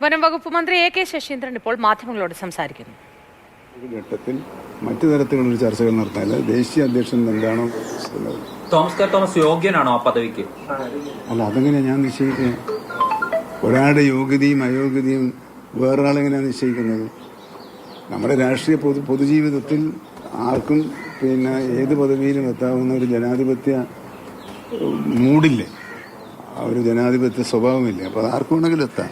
വനം വകുപ്പ് മന്ത്രി എ കെ ശശീന്ദ്രൻ ഇപ്പോൾ മാധ്യമങ്ങളോട് സംസാരിക്കുന്നു. ഘട്ടത്തിൽ മറ്റു തരത്തിലുള്ള ചർച്ചകൾ നടത്താൻ ദേശീയ അധ്യക്ഷൻ എന്താണോ തോമസ് കെ തോമസ് യോഗ്യനാണോ ആ പദവിക്ക്? അല്ല അതെങ്ങനെ ഞാൻ നിശ്ചയിക്കുന്നത് ഒരാളുടെ യോഗ്യതയും അയോഗ്യതയും വേറൊരാളെങ്ങനെയാണ് നിശ്ചയിക്കുന്നത്? നമ്മുടെ രാഷ്ട്രീയ പൊതു പൊതുജീവിതത്തിൽ ആർക്കും പിന്നെ ഏത് പദവിയിലും എത്താവുന്ന ഒരു ജനാധിപത്യ ഉം, മൂഡില്ലേ ആ ഒരു ജനാധിപത്യ സ്വഭാവമില്ല? അപ്പൊ അത് ആർക്കും വേണമെങ്കിലും എത്താം.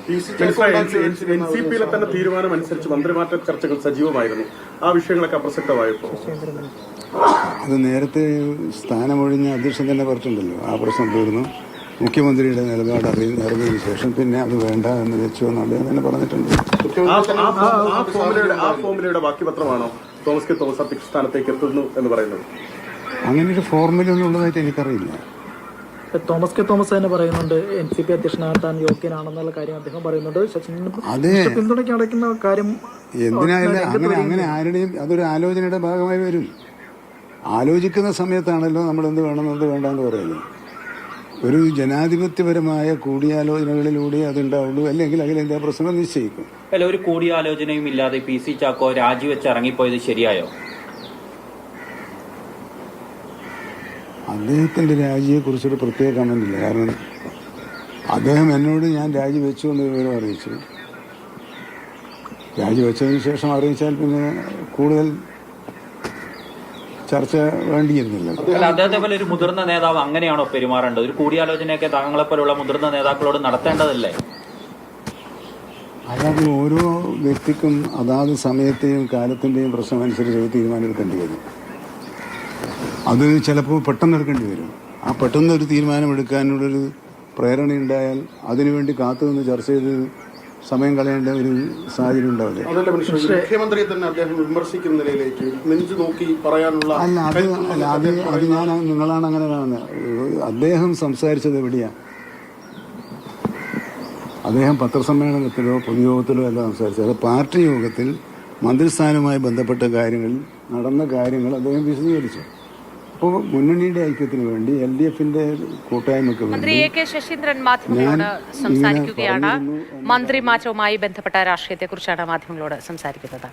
എൻ സി പിയിലെ തന്നെ തീരുമാനം അനുസരിച്ച് മന്ത്രിമാറ്റ ചർച്ചകൾ സജീവമായിരുന്നു. ആ വിഷയങ്ങളൊക്കെ അപ്രസക്തമായപ്പോൾ അത് നേരത്തെ സ്ഥാനമൊഴിഞ്ഞ അധ്യക്ഷൻ തന്നെ പറഞ്ഞിട്ടുണ്ടല്ലോ. ആ പ്രശ്നം തീർന്നു. മുഖ്യമന്ത്രിയുടെ നിലപാട് അറിയുന്ന അറിഞ്ഞതിന് ശേഷം പിന്നെ അത് വേണ്ട എന്ന് വെച്ചു എന്ന് അദ്ദേഹം തന്നെ പറഞ്ഞിട്ടുണ്ട്. ബാക്കി പത്രമാണോ തോമസ് കെ തോമസ് അധ്യക്ഷ സ്ഥാനത്തേക്ക് എത്തുന്നു എന്ന് പറയുന്നത്? അങ്ങനെ ഒരു ഫോർമുല ഉള്ളതായിട്ട് എനിക്കറിയില്ല. തോമസ് കെ തോമസ് തന്നെ പറയുന്നുണ്ട് എൻ സി പി അധ്യക്ഷനാകാൻ യോഗ്യനാണെന്നുള്ള കാര്യം അദ്ദേഹം പറയുന്നുണ്ട്. അതെ. പിന്തുണയ്ക്ക് അടയ്ക്കുന്ന കാര്യം എന്തിനായാലും അങ്ങനെ അങ്ങനെ ആരുടെയും അതൊരു ആലോചനയുടെ ഭാഗമായി വരും. ആലോചിക്കുന്ന സമയത്താണല്ലോ നമ്മൾ എന്ത് വേണം എന്ത് വേണ്ടെന്ന് പറയുന്നത്. ഒരു ജനാധിപത്യപരമായ കൂടിയാലോചനകളിലൂടെ അതുണ്ടാവുള്ളൂ അല്ലെങ്കിൽ അഖിലേന്ത്യാ പ്രശ്നം നിശ്ചയിക്കും. അല്ല ഒരു കൂടിയാലോചനയും ഇല്ലാതെ പി സി ചാക്കോ രാജിവെച്ച് ഇറങ്ങിപ്പോയത് ശരിയായോ? അദ്ദേഹത്തിന്റെ രാജിയെക്കുറിച്ചൊരു പ്രത്യേക കമന്റില്ല കാരണം അദ്ദേഹം എന്നോട് ഞാൻ രാജിവെച്ചു എന്ന വിവരം അറിയിച്ചു. രാജിവെച്ചതിന് ശേഷം അറിയിച്ചാൽ പിന്നെ കൂടുതൽ ചർച്ച വേണ്ടിയിരുന്നില്ല. അദ്ദേഹത്തെ പോലെ ഒരു മുതിർന്ന നേതാവ് അങ്ങനെയാണോ പെരുമാറേണ്ടത്? ഒരു കൂടിയാലോചനയൊക്കെ താങ്കളെ പോലുള്ള മുതിർന്ന നേതാക്കളോട് നടത്തേണ്ടതല്ലേ? അതായത് ഓരോ വ്യക്തിക്കും അതാത് സമയത്തെയും കാലത്തിന്റെയും പ്രശ്നം അനുസരിച്ച് ഒരു വരും. അത് ചിലപ്പോൾ പെട്ടെന്ന് എടുക്കേണ്ടി വരും. ആ പെട്ടെന്ന് ഒരു തീരുമാനം എടുക്കാനുള്ളൊരു പ്രേരണ ഉണ്ടായാൽ അതിനുവേണ്ടി കാത്തു നിന്ന് ചർച്ച ചെയ്ത് സമയം കളയേണ്ട ഒരു സാഹചര്യം ഉണ്ടാവില്ല? മുഖ്യമന്ത്രിയെ തന്നെ അദ്ദേഹം വിമർശിക്കുന്ന നിലയിലേക്ക് നെഞ്ചു നോക്കി പറയാനുള്ള അല്ല അത് അല്ല അത് അത് ഞാൻ നിങ്ങളാണ് അങ്ങനെ കാണുന്നത്. അദ്ദേഹം സംസാരിച്ചത് എവിടെയാ? അദ്ദേഹം പത്രസമ്മേളനത്തിലോ പൊതുയോഗത്തിലോ അല്ല സംസാരിച്ചത്. അത് പാർട്ടി യോഗത്തിൽ മന്ത്രിസ്ഥാനവുമായി ബന്ധപ്പെട്ട കാര്യങ്ങളിൽ നടന്ന കാര്യങ്ങൾ അദ്ദേഹം വിശദീകരിച്ചു. അപ്പോൾ മുന്നണിയുടെ ഐക്യത്തിന് വേണ്ടി എൽ ഡി എഫിന്റെ കൂട്ടായ്മക്ക് മന്ത്രി എ കെ ശശീന്ദ്രൻ മാധ്യമങ്ങളോട് സംസാരിക്കുകയാണ്. മന്ത്രി മാറ്റവുമായി ബന്ധപ്പെട്ട ബന്ധപ്പെട്ട രാഷ്ട്രീയത്തെക്കുറിച്ചാണ് മാധ്യമങ്ങളോട് സംസാരിക്കുന്നത്.